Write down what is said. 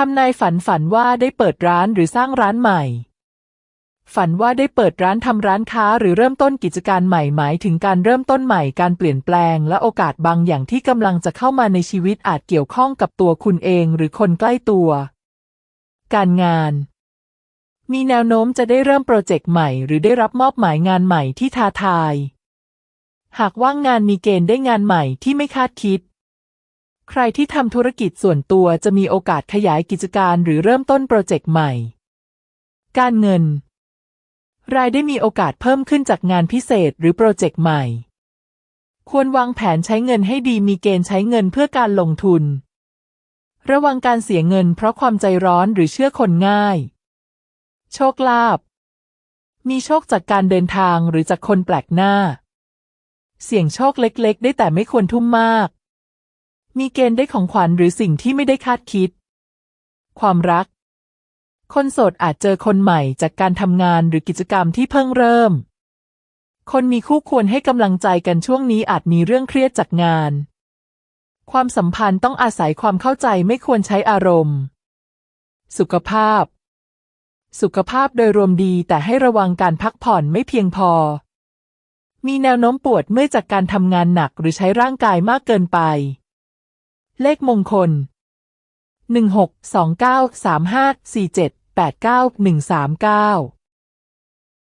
ทำนายฝันฝันว่าได้เปิดร้านหรือสร้างร้านใหม่ ฝันว่าได้เปิดร้านทำร้านค้าหรือเริ่มต้นกิจการใหม่หมายถึงการเริ่มต้นใหม่การเปลี่ยนแปลง และโอกาสบางอย่างที่กำลังจะเข้ามาในชีวิตอาจเกี่ยวข้องกับตัวคุณเองหรือคนใกล้ตัว การงาน มีแนวโน้มจะได้เริ่มโปรเจกต์ใหม่ หรือได้รับมอบหมายงานใหม่ที่ท้าทาย หากว่างงานมีเกณฑ์ได้งานใหม่ที่ไม่คาดคิด ใครที่ทำธุรกิจส่วนตัวจะมีโอกาสขยายกิจการหรือเริ่มต้นโปรเจกต์ใหม่ การเงิน รายได้มีโอกาสเพิ่มขึ้นจากงานพิเศษหรือโปรเจกต์ใหม่ ควรวางแผนใช้เงินให้ดีมีเกณฑ์ใช้เงินเพื่อการลงทุน ระวังการเสียเงินเพราะความใจร้อนหรือเชื่อคนง่าย โชคลาภ มีโชคจากการเดินทางหรือจากคนแปลกหน้า เสี่ยงโชคเล็กๆ ได้แต่ไม่ควรทุ่มมาก มีเกณฑ์ได้ของขวัญหรือสิ่งที่ไม่ได้คาดคิด ความรัก คนโสดอาจเจอคนใหม่จากการทำงานหรือกิจกรรมที่เพิ่งเริ่ม คนมีคู่ควรให้กำลังใจกันช่วงนี้อาจมีเรื่องเครียดจากงาน ความสัมพันธ์ต้องอาศัยความเข้าใจไม่ควรใช้อารมณ์ สุขภาพ สุขภาพโดยรวมดีแต่ให้ระวังการพักผ่อนไม่เพียงพอ มีแนวโน้มปวดเมื่อยจากการทำงานหนักหรือใช้ร่างกายมากเกินไป เลขมงคล 16 29 35 47 89 139